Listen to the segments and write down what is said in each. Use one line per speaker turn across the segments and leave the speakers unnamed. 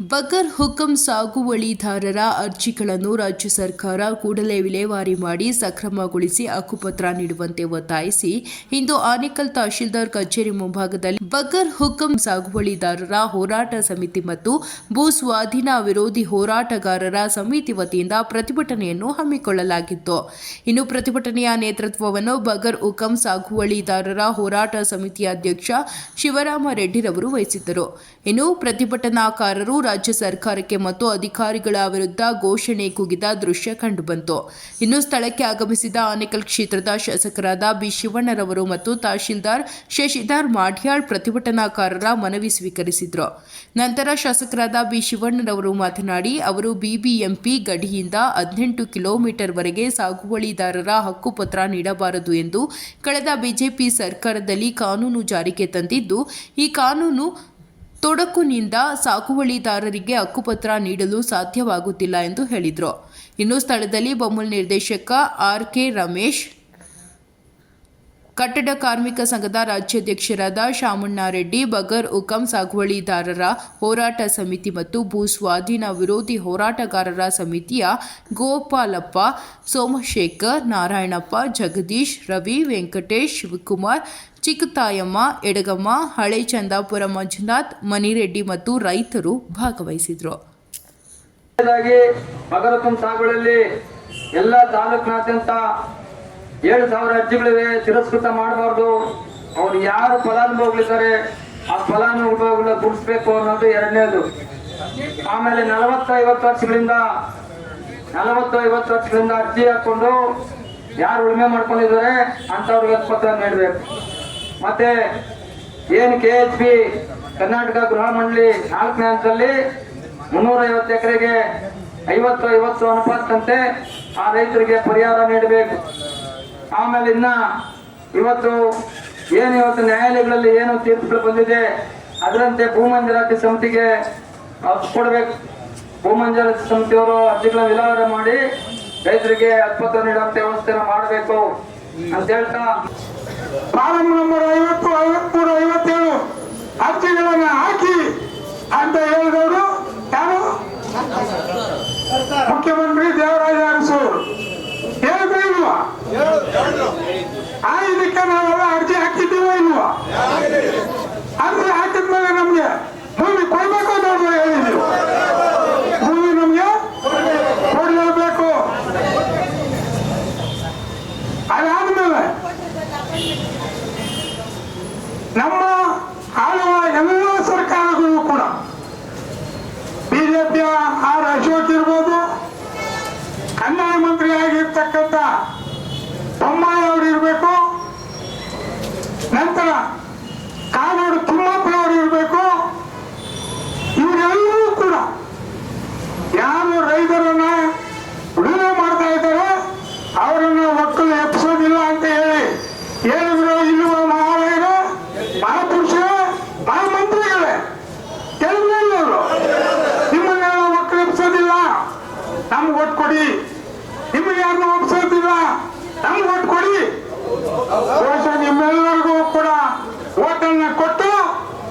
ಬಗರ್ ಹುಕಂ ಸಾಗುವಳಿದಾರರ ಅರ್ಜಿಗಳನ್ನು ರಾಜ್ಯ ಸರ್ಕಾರ ಕೂಡಲೇ ವಿಲೇವಾರಿ ಮಾಡಿ ಸಕ್ರಮಗೊಳಿಸಿ ಹಕ್ಕುಪತ್ರ ನೀಡುವಂತೆ ಒತ್ತಾಯಿಸಿ ಇಂದು ಆನೇಕಲ್ ತಹಶೀಲ್ದಾರ್ ಕಚೇರಿ ಮುಂಭಾಗದಲ್ಲಿ ಬಗರ್ ಹುಕಂ ಸಾಗುವಳಿದಾರರ ಹೋರಾಟ ಸಮಿತಿ ಮತ್ತು ಭೂ ಸ್ವಾಧೀನ ವಿರೋಧಿ ಹೋರಾಟಗಾರರ ಸಮಿತಿ ವತಿಯಿಂದ ಪ್ರತಿಭಟನೆಯನ್ನು ಹಮ್ಮಿಕೊಳ್ಳಲಾಗಿತ್ತು. ಇನ್ನು ಪ್ರತಿಭಟನೆಯ ನೇತೃತ್ವವನ್ನು ಬಗರ್ ಹುಕಂ ಸಾಗುವಳಿದಾರರ ಹೋರಾಟ ಸಮಿತಿಯ ಅಧ್ಯಕ್ಷ ಶಿವರಾಮ ರೆಡ್ಡಿರವರು ವಹಿಸಿದ್ದರು. ಇನ್ನು ಪ್ರತಿಭಟನಾಕಾರರು ರಾಜ್ಯ ಸರ್ಕಾರಕ್ಕೆ ಮತ್ತು ಅಧಿಕಾರಿಗಳ ವಿರುದ್ಧ ಘೋಷಣೆ ಕೂಗಿದ ದೃಶ್ಯ ಕಂಡುಬಂತು. ಇನ್ನು ಸ್ಥಳಕ್ಕೆ ಆಗಮಿಸಿದ ಆನೇಕಲ್ ಕ್ಷೇತ್ರದ ಶಾಸಕರಾದ ಬಿ ಶಿವಣ್ಣರವರು ಮತ್ತು ತಹಶೀಲ್ದಾರ್ ಶಶಿಧರ್ ಮಾಡ್ಯಾಳ್ ಪ್ರತಿಭಟನಾಕಾರರ ಮನವಿ ಸ್ವೀಕರಿಸಿದರು. ನಂತರ ಶಾಸಕರಾದ ಬಿ ಶಿವಣ್ಣರವರು ಮಾತನಾಡಿ, ಅವರು ಬಿಬಿಎಂಪಿ ಗಡಿಯಿಂದ ಹದಿನೆಂಟು ಕಿಲೋಮೀಟರ್ ವರೆಗೆ ಸಾಗುವಳಿದಾರರ ಹಕ್ಕುಪತ್ರ ನೀಡಬಾರದು ಎಂದು ಕಳೆದ ಬಿಜೆಪಿ ಸರ್ಕಾರದಲ್ಲಿ ಕಾನೂನು ಜಾರಿಗೆ ತಂದಿದ್ದು, ಈ ಕಾನೂನು ತೊಡಕುನಿಂದ ಸಾಗುವಳಿದಾರರಿಗೆ ಹಕ್ಕುಪತ್ರ ನೀಡಲು ಸಾಧ್ಯವಾಗುತ್ತಿಲ್ಲ ಎಂದು ಹೇಳಿದರು. ಇನ್ನು ಸ್ಥಳದಲ್ಲಿ ಬೊಮ್ಮಲ್ ನಿರ್ದೇಶಕ ಆರ್ ಕೆ ರಮೇಶ್ ಕಟ್ಟಡ ಕಾರ್ಮಿಕ ಸಂಘದ ರಾಜ್ಯಾಧ್ಯಕ್ಷರಾದ ಶಾಮಣ್ಣಾರೆಡ್ಡಿ, ಬಗರ್ ಉಕಂ ಸಾಗುವಳಿದಾರರ ಹೋರಾಟ ಸಮಿತಿ ಮತ್ತು ಭೂ ಸ್ವಾಧೀನ ವಿರೋಧಿ ಹೋರಾಟಗಾರರ ಸಮಿತಿಯ ಗೋಪಾಲಪ್ಪ, ಸೋಮಶೇಖರ್, ನಾರಾಯಣಪ್ಪ, ಜಗದೀಶ್, ರವಿ, ವೆಂಕಟೇಶ್, ಶಿವಕುಮಾರ್, ಚಿಕ್ಕತಾಯಮ್ಮ, ಎಡಗಮ್ಮ, ಹಳೆ ಚಂದಾಪುರ ಮಂಜುನಾಥ್, ಮನಿರೆಡ್ಡಿ ಮತ್ತು ರೈತರು ಭಾಗವಹಿಸಿದರು.
ಎಲ್ಲ ತಾಲೂಕಿನಾದ್ಯಂತ ಏಳು ಸಾವಿರ ಅರ್ಜಿಗಳಿವೆ, ತಿರಸ್ಕೃತ ಮಾಡಬಾರ್ದು. ಅವ್ರು ಯಾರು ಫಲಾನುಭವಿಗಳಿದ್ದಾರೆ ಆ ಫಲಾನುಭವಿಗಳನ್ನ ಗುಡಿಸ್ಬೇಕು ಅನ್ನೋದು ಎರಡನೇದು. ಆಮೇಲೆ ನಲವತ್ತು ಐವತ್ತು ವರ್ಷಗಳಿಂದ ನಲವತ್ತು ಐವತ್ತು ವರ್ಷಗಳಿಂದ ಅರ್ಜಿ ಹಾಕೊಂಡು ಯಾರು ಉಳುಮೆ ಮಾಡ್ಕೊಂಡಿದ್ದಾರೆ ಅಂತವ್ರಿಗೆ ಪತ್ರ ನೀಡಬೇಕು. ಮತ್ತೆ ಏನು ಕೆ ಎಚ್ ಪಿ ಕರ್ನಾಟಕ ಗೃಹ ಮಂಡಳಿ ನಾಲ್ಕನೇ ಹಂತದಲ್ಲಿ ಮುನ್ನೂರ ಐವತ್ತು ಎಕರೆಗೆ ಐವತ್ತು ಐವತ್ತು ಅನುಪಾತಂತೆ ಆ ರೈತರಿಗೆ ಪರಿಹಾರ ನೀಡಬೇಕು. ಆಮೇಲೆ ಇನ್ನ ಇವತ್ತು ಏನು ಇವತ್ತು ನ್ಯಾಯಾಲಯಗಳಲ್ಲಿ ಏನು ತೀರ್ಪುಗಳು ಬಂದಿದೆ, ಅದರಂತೆ ಭೂಮಂಜೂರಾತಿ ಸಮಿತಿಗೆ ಕೊಡ್ಬೇಕು. ಭೂಮಂಜೂರಾತಿ ಸಮಿತಿಯವರು ಅರ್ಜಿಗಳನ್ನ ವಿಲೇವಾರಿ ಮಾಡಿ ರೈತರಿಗೆ ಅಲ್ಪತ್ರ ನೀಡುವಂತ ವ್ಯವಸ್ಥೆಯನ್ನು ಮಾಡಬೇಕು ಅಂತ ಹೇಳ್ತಾ.
ಫಾರಂ ನಂಬರ್ ಐವತ್ತು, ಐವತ್ಮೂರು, ಐವತ್ತೇಳು. ಅರ್ಜಿಗಳನ್ನ ಹಾಕಿ ಅಂತ ಹೇಳಿದವರು ಯಾರು? ಮುಖ್ಯಮಂತ್ರಿ ದೇವರಾಜ ಹೇಳಿದ್ರೆ ಇಲ್ವಾ ಆ ಇದಕ್ಕೆ ನಾವೆಲ್ಲ ಅರ್ಜಿ ಹಾಕಿದ್ದೀವ ಇಲ್ವಾ ಅರ್ಜಿ ಹಾಕಿದ್ಮೇಲೆ ನಮ್ಗೆ ಭೂಮಿ ಕೊಡ್ಬೇಕು ನೋಡುವ ಹೇಳಿದ್ವಿ ಭೂಮಿ ನಮ್ಗೆ ಕೊಡ್ಲೇಬೇಕು ಅದಾದ್ಮೇಲೆ ನಮ್ಮ ಆಳುವ ಎಲ್ಲ ಸರ್ಕಾರಗಳು ಕೂಡ ಬಿಜೆಪಿಯ ಆರ್ ಅಶೋಕ್ ಇರ್ಬೋದು ಕಂದಾಯ ಮಂತ್ರಿ ಆಗಿರ್ತಕ್ಕಂಥ ಬೊಮ್ಮಾಯಿ ಅವರು ಇರಬೇಕು ನಂತರ ಕಾಗೋಡು ತಿಮ್ಮಪ್ಪನವರು ಇರಬೇಕು ಇವರೆಲ್ಲರೂ ಕೂಡ ಯಾರು ರೈತರನ್ನ ಉಳುಮೆ ಮಾಡ್ತಾ ಇದ್ದಾರೆ ಅವರನ್ನ ಒಕ್ಕಲು ಎಪ್ಸೋದಿಲ್ಲ ಅಂತ ಹೇಳಿ ಹೇಳಿದ್ರು ಇಲ್ಲುವ ಮಹಾರಾಯರು ಮಹಾಪುರುಷರು, ಮಹಾಮಂತ್ರಿಗಳೇ. ಕೆಲವರು ನಿಮ್ಮನ್ನ ಒಕ್ಕಲು ಎಪ್ಸೋದಿಲ್ಲ ನಮ್ಗೆ ಒಟ್ಟು ಕೊಡಿ. ನಿಮಗೆ ಯಾರನ್ನ ಒಪ್ಸೋದಿಲ್ಲ? ನಮ್ಗೆ ಒಟ್ಟು ಕೊಡಿ. ಬಹುಶಃ ನಿಮ್ಮೆಲ್ಲರಿಗೂ ಕೂಡ ಓಟನ್ನ ಕೊಟ್ಟು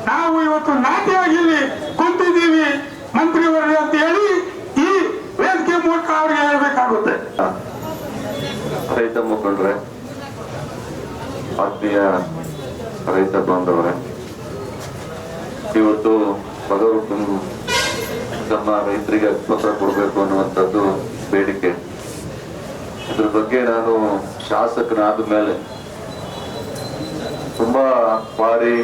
ನಾವು ಇವತ್ತು ನಾಟಿಯಾಗಿ ಇಲ್ಲಿ ಕುಂತಿದ್ದೀವಿ. ಮಂತ್ರಿವರ್ಗ ಅಂತ ಹೇಳಿ ಈ ವೇದಿಕೆ ಮೂಲಕ ಅವ್ರಿಗೆ ಹೇಳ್ಬೇಕಾಗುತ್ತೆ
ರೈತ ಮುಖಂಡ್ರೆ, ಆತ್ಮೀಯ ರೈತ ಬಾಂಧವರೇ, ಇವತ್ತು ಬಡವರು ತಮ್ಮ ರೈತರಿಗೆ ಪತ್ರ ಕೊಡಬೇಕು ಅನ್ನುವಂಥದ್ದು ಬೇಡಿಕೆ. ಇದ್ರ ಬಗ್ಗೆ ನಾನು ಶಾಸಕನಾದ ಮೇಲೆ ತುಂಬಾ ಬಾರಿ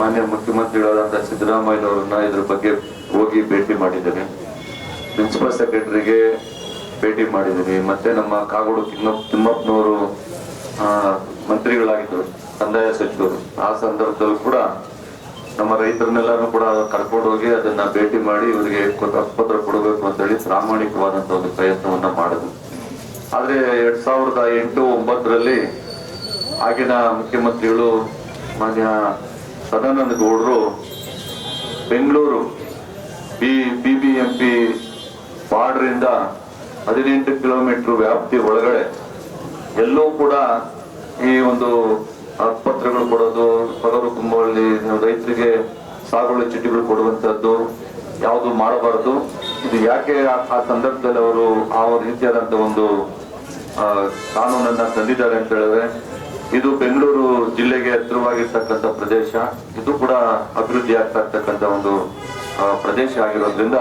ಮಾನ್ಯ ಮುಖ್ಯಮಂತ್ರಿಗಳಾದಂಥ ಸಿದ್ದರಾಮಯ್ಯನವರನ್ನ ಇದ್ರ ಬಗ್ಗೆ ಹೋಗಿ ಭೇಟಿ ಮಾಡಿದ್ದೇನೆ. ಪ್ರಿನ್ಸಿಪಲ್ ಸೆಕ್ರೆಟರಿಗೆ ಭೇಟಿ ಮಾಡಿದ್ದೀವಿ. ಮತ್ತೆ ನಮ್ಮ ಕಾಗೋಡು ತಿಮ್ಮಪ್ಪ, ತಿಮ್ಮಪ್ಪನವರು ಮಂತ್ರಿಗಳಾಗಿದ್ದರು, ಕಂದಾಯ ಸಚಿವರು. ಆ ಸಂದರ್ಭದಲ್ಲೂ ಕೂಡ ನಮ್ಮ ರೈತರನ್ನೆಲ್ಲರೂ ಕೂಡ ಕರ್ಕೊಂಡು ಹೋಗಿ ಅದನ್ನ ಭೇಟಿ ಮಾಡಿ ಇವರಿಗೆ ಪತ್ರ ಕೊಡಬೇಕು ಅಂತ ಹೇಳಿ ಪ್ರಾಮಾಣಿಕವಾದಂತ ಒಂದು ಪ್ರಯತ್ನವನ್ನ ಮಾಡಿದ್ರು. ಆದ್ರೆ ಎರಡ್ ಸಾವಿರದ ಎಂಟು ಒಂಬತ್ತರಲ್ಲಿ ಆಗಿನ ಮುಖ್ಯಮಂತ್ರಿಗಳು ಮಾನ್ಯ ಸದಾನಂದ ಗೌಡರು Bengaluru B B B M P ಬಾರ್ಡ್ರಿಂದ ಹದಿನೆಂಟು ಕಿಲೋಮೀಟರ್ ವ್ಯಾಪ್ತಿ ಒಳಗಡೆ ಎಲ್ಲೂ ಕೂಡ ಈ ಒಂದು ಆಸ್ಪತ್ರೆಗಳು ಕೊಡೋದು ಪಗರು ಕುಂಬಳಿ ರೈತರಿಗೆ ಸಾಗುವಳಿ ಚೀಟಿಗಳು ಕೊಡುವಂತದ್ದು ಯಾವುದು ಮಾಡಬಾರದು. ಇದು ಯಾಕೆ ಆ- ಸಂದರ್ಭದಲ್ಲಿ ಅವರು ಆ ರೀತಿಯಾದಂತ ಒಂದು ಕಾನೂನನ್ನ ತಂದಿದ್ದಾರೆ ಅಂತ ಹೇಳಿದ್ರೆ, ಇದು ಬೆಂಗಳೂರು ಜಿಲ್ಲೆಗೆ ಹತ್ತಿರವಾಗಿರ್ತಕ್ಕಂಥ ಪ್ರದೇಶ. ಇದು ಕೂಡ ಅಭಿವೃದ್ಧಿ ಆಗ್ತಾ ಇರ್ತಕ್ಕಂಥ ಒಂದು ಪ್ರದೇಶ ಆಗಿರೋದ್ರಿಂದ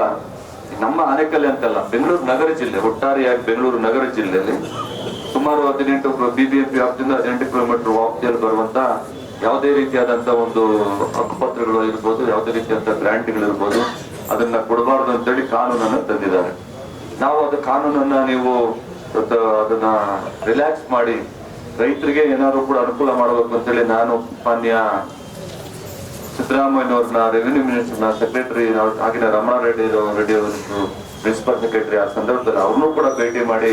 ನಮ್ಮ ಆನೆಕಲ್ಲೆ ಅಂತಲ್ಲ, ಬೆಂಗಳೂರು ನಗರ ಜಿಲ್ಲೆ, ಒಟ್ಟಾರೆಯಾಗಿ ಬೆಂಗಳೂರು ನಗರ ಜಿಲ್ಲೆಯಲ್ಲಿ ಸುಮಾರು ಹದಿನೆಂಟು ಬಿಬಿಎಂಪಿ ವ್ಯಾಪ್ತಿಯಿಂದ ಹದಿನೆಂಟು ಕಿಲೋಮೀಟರ್ ವ್ಯಾಪ್ತಿಯಲ್ಲಿ ಬರುವಂತ ಯಾವುದೇ ರೀತಿಯಾದಂತ ಒಂದು ಹಕ್ಕುಪತ್ರಗಳು ಇರ್ಬೋದು, ಯಾವುದೇ ರೀತಿಯಾದಂತ ಗ್ರಾಂಟ್ಗಳು ಇರ್ಬೋದು, ಅದನ್ನ ಕೊಡಬಾರದು ಅಂತೇಳಿ ಕಾನೂನನ್ನು ತಂದಿದ್ದಾರೆ. ನಾವು ಅದು ಕಾನೂನನ್ನ ನೀವು ಅದನ್ನ ರಿಲ್ಯಾಕ್ಸ್ ಮಾಡಿ ರೈತರಿಗೆ ಏನಾದ್ರು ಕೂಡ ಅನುಕೂಲ ಮಾಡಬೇಕು ಅಂತೇಳಿ ನಾನು ಮಾನ್ಯ ಸಿದ್ದರಾಮಯ್ಯನವ್ರನ್ನ ರೆವಿನ್ಯೂ ಮಿನಿಸ್ಟರ್ನ ಸೆಕ್ರೆಟರಿ ಆಗಿನ ರಮಣ ರೆಡ್ಡಿ ರೆಡ್ಡಿ ಅವರದ್ದು ಪ್ರಿನ್ಸಿಪಲ್ ಸೆಕ್ರೆಟರಿ ಆ ಸಂದರ್ಭದಲ್ಲಿ ಅವ್ರನ್ನೂ ಕೂಡ ಭೇಟಿ ಮಾಡಿ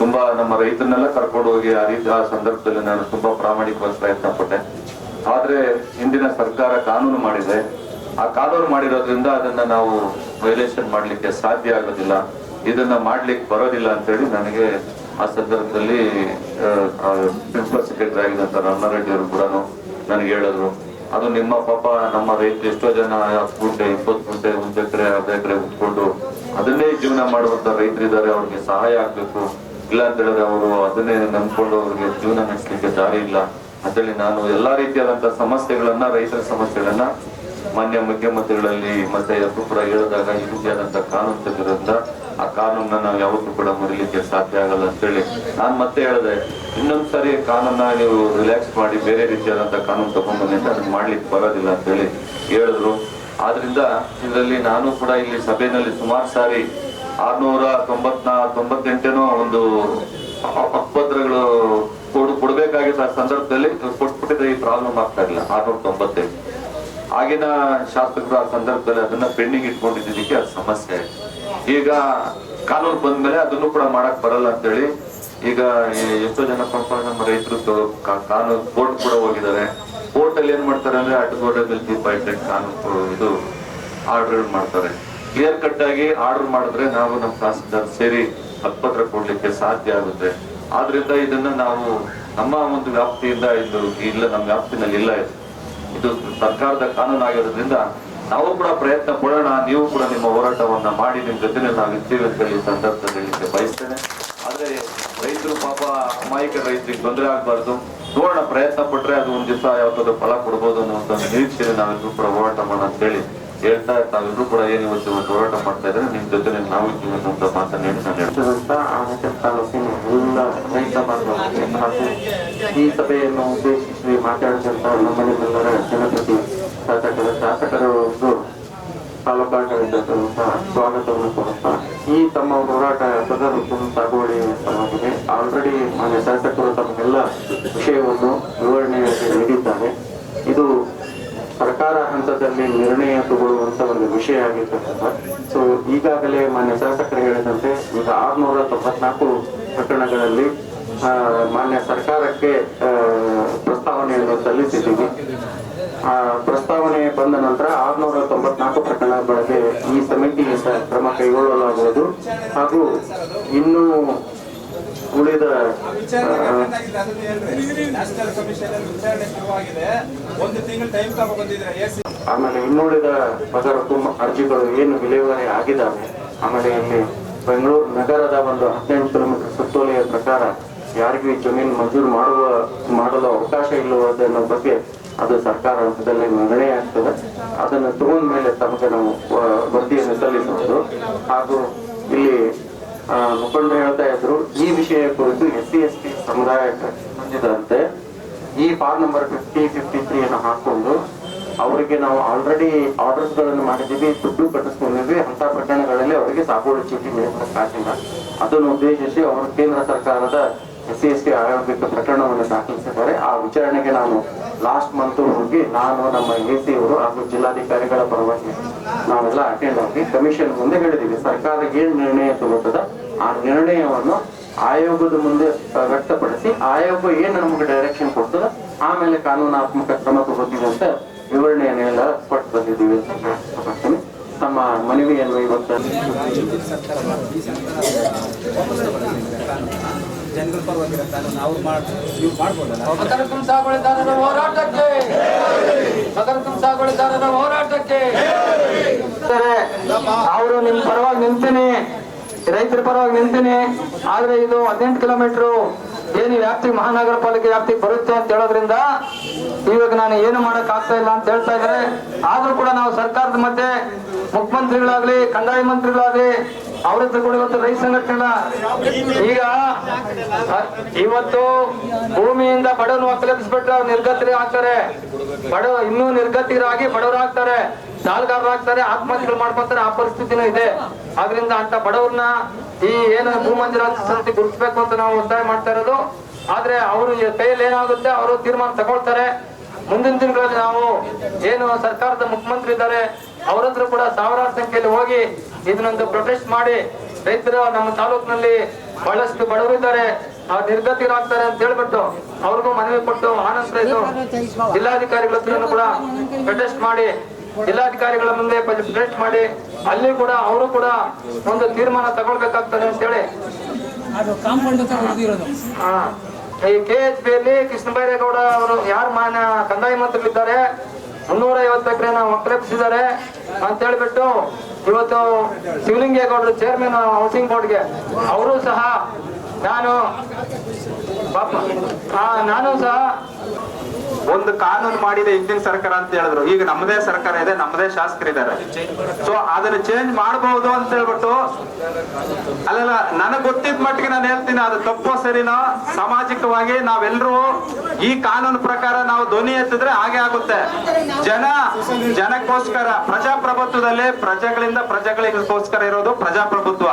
ತುಂಬಾ ನಮ್ಮ ರೈತರನ್ನೆಲ್ಲ ಕರ್ಕೊಂಡು ಹೋಗಿ ಆ ರೀತಿ ಆ ಸಂದರ್ಭದಲ್ಲಿ ನಾನು ತುಂಬಾ ಪ್ರಾಮಾಣಿಕವಾಗಿ ಪ್ರಯತ್ನ ಪಟ್ಟೆ ಆದ್ರೆ ಹಿಂದಿನ ಸರ್ಕಾರ ಕಾನೂನು ಮಾಡಿದೆ. ಆ ಕಾನೂನು ಮಾಡಿರೋದ್ರಿಂದ ಅದನ್ನ ನಾವು ವೈಲೇಷನ್ ಮಾಡ್ಲಿಕ್ಕೆ ಸಾಧ್ಯ ಆಗೋದಿಲ್ಲ. ಇದನ್ನ ಮಾಡ್ಲಿಕ್ಕೆ ಬರೋದಿಲ್ಲ ಅಂತೇಳಿ ನನಗೆ ಆ ಸಂದರ್ಭದಲ್ಲಿ ಪ್ರಿನ್ಸಿಪಲ್ ಸೆಕ್ರೆಟರಿ ಆಗಿದ್ದಂತ ರಮಣಾರೆಡ್ಡಿ ಅವರು ಕೂಡ ನನಗೆ ಹೇಳಿದ್ರು. ಅದು ನಿಮ್ಮ ಪಾಪ, ನಮ್ಮ ರೈತರು ಎಷ್ಟೋ ಜನ ಹತ್ತು ಗುಂಟೆ ಇಪ್ಪತ್ತು ಗುಂಟೆ ಒಂದ್ ಎಕರೆ ಅರ್ಧ ಎಕರೆ ಉತ್ಕೊಂಡು ಅದನ್ನೇ ಜೀವನ ಮಾಡುವಂತ ರೈತರಿದ್ದಾರೆ, ಅವ್ರಿಗೆ ಸಹಾಯ ಆಗ್ಬೇಕು. ಇಲ್ಲ ಅಂತ ಹೇಳಿದ್ರೆ ಅವರು ಅದನ್ನೇ ನಂಬ್ಕೊಂಡು ಅವ್ರಿಗೆ ಜೀವನ ನಡೆಸಲಿಕ್ಕೆ ದಾರಿ ಇಲ್ಲ. ಅಂತೇಳಿ ನಾನು ಎಲ್ಲಾ ರೀತಿಯಾದಂತ ಸಮಸ್ಯೆಗಳನ್ನ, ರೈತರ ಸಮಸ್ಯೆಗಳನ್ನ ಮಾನ್ಯ ಮುಖ್ಯಮಂತ್ರಿಗಳಲ್ಲಿ ಮತ್ತೆ ಕೂಡ ಹೇಳಿದಾಗ ಈ ರೀತಿಯಾದಂತ ಕಾನೂನು ತಂದಿರೋದ್ರಿಂದ ಕಾನೂನನ್ನ ನಾವು ಯಾವತ್ತೂ ಕೂಡ ಮರಿಲಿಕ್ಕೆ ಸಾಧ್ಯ ಆಗಲ್ಲ ಅಂತೇಳಿ ನಾನು ಮತ್ತೆ ಹೇಳಿದೆ, ಇನ್ನೊಂದ್ಸರಿ ಕಾನೂನ ನೀವು ರಿಲ್ಯಾಕ್ಸ್ ಮಾಡಿ ಬೇರೆ ರೀತಿಯಾದಂತ ಕಾನೂನು ತಗೊಂಡ್ಬನ್ನಿ ಅದನ್ನ ಮಾಡ್ಲಿಕ್ಕೆ ಬರೋದಿಲ್ಲ ಅಂತೇಳಿ ಹೇಳಿದ್ರು. ಆದ್ರಿಂದ ಇದರಲ್ಲಿ ನಾನು ಕೂಡ ಇಲ್ಲಿ ಸಭೆಯಲ್ಲಿ ಸುಮಾರು ಸಾರಿ ಆರ್ನೂರ ತೊಂಬತ್ನಾ, ತೊಂಬತ್ತೆಂಟೇನೋ ಒಂದು ಪತ್ರಗಳು ಕೊಡು, ಕೊಡ್ಬೇಕಾಗಿದ್ದ ಸಂದರ್ಭದಲ್ಲಿ ಕೊಟ್ಬಿಟ್ಟಿದ್ರೆ ಈ ಪ್ರಾಬ್ಲಮ್ ಆಗ್ತಾ ಇಲ್ಲ, ಆರ್ನೂರ ತೊಂಬತ್ತೈದು ಆಗಿನ ಶಾಸಕರು ಆ ಸಂದರ್ಭದಲ್ಲಿ ಅದನ್ನ ಪೆಂಡಿಂಗ್ ಇಟ್ಕೊಂಡಿದ್ದಕ್ಕೆ ಅದು ಸಮಸ್ಯೆ ಈಗ ಕಾನೂನು ಬಂದ್ಮೇಲೆ ಅದನ್ನು ಕೂಡ ಮಾಡಕ್ ಬರಲ್ಲ ಅಂತೇಳಿ ಈಗ ಎಷ್ಟೋ ಜನ ಪಾಪ ನಮ್ಮ ರೈತರು ಕಾನೂನು ಕೋರ್ಟ್ ಕೂಡ ಹೋಗಿದ್ದಾರೆ ಕೋರ್ಟ್ ಅಲ್ಲಿ ಏನ್ ಮಾಡ್ತಾರೆ ಅಂದ್ರೆ ಅಡ್ಡಗೋಡೆ ಮೇಲೆ ದೀಪ ಇಟ್ಟು ಕಾನೂನು ಇದು ಆರ್ಡರ್ ಮಾಡ್ತಾರೆ. ಕ್ಲಿಯರ್ ಕಟ್ ಆಗಿ ಆರ್ಡರ್ ಮಾಡಿದ್ರೆ ನಾವು ನಮ್ಮ ತಹಸೀಲ್ದಾರ್ ಸೇರಿ ಹತ್ಪತ್ರ ಕೊಡ್ಲಿಕ್ಕೆ ಸಾಧ್ಯ ಆಗುತ್ತೆ. ಆದ್ರಿಂದ ಇದನ್ನ ನಾವು ನಮ್ಮ ಒಂದು ವ್ಯಾಪ್ತಿಯಿಂದ ಇದು ಇಲ್ಲ, ನಮ್ಮ ವ್ಯಾಪ್ತಿನಲ್ಲಿ ಇಲ್ಲ ಇದು. ಸರ್ಕಾರದ ಕಾನೂನು ಆಗಿರೋದ್ರಿಂದ ನಾವು ಕೂಡ ಪ್ರಯತ್ನ ಪಡೋಣ ನೀವು ಕೂಡ ನಿಮ್ಮ ಹೋರಾಟವನ್ನ ಮಾಡಿ, ನಿಮ್ಮ ಜೊತೆ ನಾವು ಇರ್ತೀವಿ ಅಂತ ಹೇಳಿ ಸಂದರ್ಭದಲ್ಲಿ ಬಯಸ್ತೇನೆ. ಆದ್ರೆ ರೈತರು ಪಾಪ ಅಮಾಯಕ ರೈತರಿಗೆ ತೊಂದರೆ ಆಗ್ಬಾರ್ದು. ನೋಡೋಣ ಪ್ರಯತ್ನ ಪಟ್ರೆ ಅದು ಒಂದ್ ದಿವಸ ಯಾವತ್ತಾದ್ರೂ ಫಲ ಕೊಡ್ಬೋದು ಅನ್ನೋ ಒಂದು ನಿರೀಕ್ಷೆ ನಾವೆಲ್ಲರೂ ಕೂಡ ಹೋರಾಟ ಮಾಡೋಣ ಅಂತ ಹೇಳಿ ಹೇಳ್ತಾ ತಾವೆಲ್ಲರೂ ಕೂಡ ಏನು ಇವತ್ತು ಒಂದು ಹೋರಾಟ ಮಾಡ್ತಾ ಇದ್ರೆ ನಿಮ್ ಜೊತೆ ನಾವು ಇದ್ದೀವಿ ಅನ್ನೋ ಮಾತನ್ನ ಹೇಳಿ ನಾನು
ಆನೇಕಲ್ ತಾಲೂಕಿನ ಎಲ್ಲ ರೈತ ಈ ಸಭೆಯನ್ನು ಉದ್ದೇಶಿಸಿ ಮಾತಾಡಿದಂತ ನಮ್ಮ ನಿಮ್ಮೆಲ್ಲರ ಜನಪ್ರತಿ ಶಾಸಕರ ಶಾಸಕರು ಒಂದು ತಾಲೂಕಾಡಳಿತ ಸ್ವಾಗತವನ್ನು ಕೊಡುತ್ತಾ ಈ ತಮ್ಮ ಹೋರಾಟ ಸದಾ ಸಾಗುವಳಿ ಸಲುವಾಗಿದೆ ಆಲ್ರೆಡಿ ಮಾನ್ಯ ಶಾಸಕರು ತಮಗೆಲ್ಲ ವಿಷಯವನ್ನು ವಿವರಣೆಯಾಗಿ ನೀಡಿದ್ದಾರೆ. ಇದು ಸರ್ಕಾರ ಹಂತದಲ್ಲಿ ನಿರ್ಣಯ ತಗೊಳ್ಳುವಂತ ಒಂದು ವಿಷಯ ಆಗಿರ್ತಕ್ಕಂಥ. ಸೊ ಈಗಾಗಲೇ ಮಾನ್ಯ ಶಾಸಕರು ಹೇಳಿದಂತೆ ಈಗ ಆರ್ನೂರ ತೊಂಬತ್ನಾಲ್ಕು ಪ್ರಕರಣಗಳಲ್ಲಿ ಮಾನ್ಯ ಸರ್ಕಾರಕ್ಕೆ ಪ್ರಸ್ತಾವನೆಯನ್ನು ಸಲ್ಲಿಸಿದ್ದೀವಿ. ಪ್ರಸ್ತಾವನೆ ಬಂದ ನಂತರ ಆರ್ನೂರ ತೊಂಬತ್ನಾಲ್ಕು ಪ್ರಕರಣಗಳಿಗೆ ಈ ಸಮಿತಿಯಿಂದ ಕ್ರಮ ಕೈಗೊಳ್ಳಲಾಗುವುದು. ಹಾಗೂ ಇನ್ನೂ ಉಳಿದ ಆಮೇಲೆ ಇನ್ನುಳಿದ ಪದರಕ್ಕೂ ಅರ್ಜಿಗಳು ಏನು ವಿಲೇವಾರಿ ಆಗಿದ್ದಾವೆ, ಆಮೇಲೆ ಇಲ್ಲಿ ಬೆಂಗಳೂರು ನಗರದ ಒಂದು ಹದಿನೆಂಟು ಕಿಲೋಮೀಟರ್ ಸುತ್ತೋಲೆಯ ಪ್ರಕಾರ ಯಾರಿಗೂ ಜಮೀನು ಮಂಜೂರು ಮಾಡುವ, ಮಾಡಲು ಅವಕಾಶ ಇಲ್ಲವಾದ ಬಗ್ಗೆ ಅದು ಸರ್ಕಾರ ಹಂತದಲ್ಲಿ ನಿರ್ಣಯ ಆಗ್ತದೆ. ಅದನ್ನು ತಗೊಂಡ ಮೇಲೆ ತಮಗೆ ನಾವು ವರದಿಯನ್ನು ಸಲ್ಲಿಸುವುದು. ಹಾಗೂ ಇಲ್ಲಿ ಮುಖಂಡರು ಹೇಳ್ತಾ ಇದ್ರು, ಈ ವಿಷಯ ಕುರಿತು ಎಸ್ ಸಿ, ಎಸ್ ಟಿ ಸಮುದಾಯಕ್ಕೆ ಸಂಬಂಧಿಸಿದಂತೆ ಈ form number fifty fifty three ಅನ್ನು ಹಾಕೊಂಡು ಅವರಿಗೆ ನಾವು ಆಲ್ರೆಡಿ ಆರ್ಡರ್ಸ್ಗಳನ್ನು ಮಾಡಿದ್ದೀವಿ, ದುಡ್ಡು ಕಟ್ಟಿಸ್ಕೊಂಡಿದ್ವಿ ಅಂತ ಪ್ರಕರಣಗಳಲ್ಲಿ ಅವರಿಗೆ ಸಾಗುವಳಿ ಚೀಟಿ ನೀಡಬೇಕಾಗಿಲ್ಲ ಅದನ್ನು ಉದ್ದೇಶಿಸಿ ಅವರು ಕೇಂದ್ರ ಸರ್ಕಾರದ ಎಸ್ ಸಿ, ಎಸ್ ಟಿ ಆಯೋಗಕ್ಕೆ ಪ್ರಕರಣವನ್ನು ದಾಖಲಿಸಿದ್ದಾರೆ. ಆ ವಿಚಾರಣೆಗೆ ನಾನು ಲಾಸ್ಟ್ ಮಂತ್ ಹೋಗಿ ನಾನು ನಮ್ಮ ಎ ಸಿ ಅವರು ಹಾಗೂ ಜಿಲ್ಲಾಧಿಕಾರಿಗಳ ಪರವಾಗಿ ನಾವೆಲ್ಲ ಅಟೆಂಡ್ ಆಗಿ ಕಮಿಷನ್ ಮುಂದೆ ಹೇಳಿದೀವಿ ಸರ್ಕಾರ ಏನ್ ನಿರ್ಣಯ ತಗೋತದ ಆ ನಿರ್ಣಯವನ್ನು ಆಯೋಗದ ಮುಂದೆ ವ್ಯಕ್ತಪಡಿಸಿ ಆಯೋಗ ಏನು ನಮಗೆ ಡೈರೆಕ್ಷನ್ ಕೊಡ್ತದ? ಆಮೇಲೆ ಕಾನೂನಾತ್ಮಕ ಕ್ರಮ ತಗೋತೀವಿ ಅಂತ ವಿವರಣೆಯನ್ನೆಲ್ಲ ಕೊಟ್ಟು ಬಂದಿದ್ದೀವಿ ಅಂತ ಹೇಳ್ತೀನಿ ತಮ್ಮ ಮನವಿಯನ್ನು ಇವತ್ತು
ಜನಗಳ ಪರವಾಗಿರುತ್ತೆ ಅದನ್ನ ಅವ್ರು ಮಾಡಿ ನೀವು ಮಾಡ್ಬೋದಲ್ಲ?
ಸಾಗುವಳಿದಾರರ ಹೋರಾಟಕ್ಕೆ ಸಾಗುವಳಿದಾರರ ಹೋರಾಟಕ್ಕೆ. ಅವರು ನಿಮ್ ಪರವಾಗಿ ನಿಂತೀನಿ ರೈತರ ಪರವಾಗಿ ನಿಂತೀನಿ ಆದ್ರೆ ಇದು ಹದಿನೆಂಟು ಕಿಲೋಮೀಟರ್ ಏನು ವ್ಯಾಪ್ತಿ ಮಹಾನಗರ ಪಾಲಿಕೆ ವ್ಯಾಪ್ತಿ ಬರುತ್ತೆ ಅಂತ ಹೇಳೋದ್ರಿಂದ ಇವಾಗ ನಾನು ಏನು ಮಾಡಕ್ ಆಗ್ತಾ ಇಲ್ಲ ಅಂತ ಹೇಳ್ತಾ ಇದ್ದಾರೆ. ಆದ್ರೂ ಕೂಡ ನಾವು ಸರ್ಕಾರದ ಮಧ್ಯೆ ಮುಖ್ಯಮಂತ್ರಿಗಳಾಗ್ಲಿ ಕಂದಾಯ ಮಂತ್ರಿಗಳಾಗ್ಲಿ ಅವ್ರ ತಗೊಂಡಿರುವಂತ ಕೂಡ ಇವತ್ತು ರೈತ ಸಂಘಟನೆ ಈಗ ಇವತ್ತು ಭೂಮಿಯಿಂದ ಬಡವನ್ನು ಒಕ್ಕಲೆಬ್ಸ್ಬಿಟ್ರೆ ಅವ್ರು ನಿರ್ಗತಿ ಆಗ್ತಾರೆ. ಬಡವ ಇನ್ನೂ ನಿರ್ಗತಿಗರಾಗಿ ಬಡವರಾಗ್ತಾರೆ ಸಾಲಗಾರರಾಗ್ತಾರೆ, ಆತ್ಮಹತ್ಯೆಗಳು ಮಾಡ್ಕೊತಾರೆ, ಆ ಪರಿಸ್ಥಿತಿನೂ ಇದೆ. ಆದ್ರಿಂದ ಅಂತ ಬಡವ್ರನ್ನ ಈ ಏನು ಭೂಮಂದಿರ ಸಮಿತಿ ಗುರುತಿಸ್ಬೇಕು ಅಂತ ನಾವು ಒತ್ತಾಯ ಮಾಡ್ತಾ ಇರೋದು. ಆದ್ರೆ ಅವರು ಕೈಯಲ್ಲಿ ಏನಾಗುತ್ತೆ, ಅವರು ತೀರ್ಮಾನ ತಗೊಳ್ತಾರೆ. ಮುಂದಿನ ದಿನಗಳಲ್ಲಿ ನಾವು ಏನು ಸರ್ಕಾರದ ಮುಖ್ಯಮಂತ್ರಿ ಇದ್ದಾರೆ ಅವರತ್ರ ಕೂಡ ಸಾವಿರಾರು ಸಂಖ್ಯೆಯಲ್ಲಿ ಹೋಗಿ ಇದನ್ನೊಂದು ಪ್ರೊಟೆಸ್ಟ್ ಮಾಡಿ ರೈತರ ನಮ್ಮ ತಾಲೂಕಿನಲ್ಲಿ ಬಹಳಷ್ಟು ಬಡವರು ಇದ್ದಾರೆ ಅವ್ರು ನಿರ್ಗತಿರಾಗ್ತಾರೆ ಅಂತ ಹೇಳ್ಬಿಟ್ಟು ಅವ್ರಿಗೂ ಮನವಿ ಕೊಟ್ಟು ಆನಂತರ ಇದು ಜಿಲ್ಲಾಧಿಕಾರಿಗಳ ಹತ್ರನೂ ಕೂಡ ಪ್ರೊಟೆಸ್ಟ್ ಮಾಡಿ ಜಿಲ್ಲಾಧಿಕಾರಿಗಳ ಮುಂದೆ ಪ್ರೊಟೆಸ್ಟ್ ಮಾಡಿ ಅಲ್ಲಿ ಕೂಡ ಅವರು ಕೂಡ ಒಂದು ತೀರ್ಮಾನ ತಗೊಳ್ಬೇಕಾಗ್ತದೆ ಅಂತ ಹೇಳಿ. ಹಾ. ಈ ಕೆ ಎಚ್ ಪಿ ಅಲ್ಲಿ ಕೃಷ್ಣ ಬೈರೇಗೌಡ ಅವರು ಯಾರು ಮಾನ್ಯ ಕಂದಾಯ ಮಂತ್ರಿಗಳಿದ್ದಾರೆ? ಮುನ್ನೂರ ಐವತ್ತು ಎಕರೆನ ಒಕ್ಕಲೆಪ್ಸಿದ್ದಾರೆ ಅಂತ ಹೇಳ್ಬಿಟ್ಟು ಇವತ್ತು ಶಿವಲಿಂಗೇಗೌಡರು ಚೇರ್ಮನ್ ಹೌಸಿಂಗ್ ಬೋರ್ಡ್ಗೆ ಅವರು ಸಹ ನಾನು ನಾನು ಸಹ
ಒಂದು ಕಾನೂನು ಮಾಡಿದೆ ಹಿಂದಿನ ಸರ್ಕಾರ ಅಂತ ಹೇಳಿದ್ರು. ಈಗ ನಮ್ಮದೇ ಸರ್ಕಾರ ಇದೆ, ನಮ್ಮದೇ ಶಾಸಕರಿದ್ದಾರೆ. ಸೊ ಅದನ್ನ ಚೇಂಜ್ ಮಾಡಬಹುದು ಅಂತ ಹೇಳ್ಬಿಟ್ಟು, ಅಲ್ಲಲ್ಲ ನನಗ್ ಗೊತ್ತಿದ್ ಮಟ್ಟಿಗೆ ನಾನು ಹೇಳ್ತೀನಿ, ಅದು ತಪ್ಪೋ ಸರಿನೋ, ಸಾಮಾಜಿಕವಾಗಿ ನಾವೆಲ್ಲರೂ ಈ ಕಾನೂನು ಪ್ರಕಾರ ನಾವು ಧ್ವನಿ ಎತ್ತಿದ್ರೆ ಹಾಗೆ ಆಗುತ್ತೆ. ಜನ, ಜನಕ್ಕೋಸ್ಕರ, ಪ್ರಜಾಪ್ರಭುತ್ವದಲ್ಲಿ ಪ್ರಜೆಗಳಿಂದ ಪ್ರಜೆಗಳಿಗೋಸ್ಕರ ಇರೋದು ಪ್ರಜಾಪ್ರಭುತ್ವ.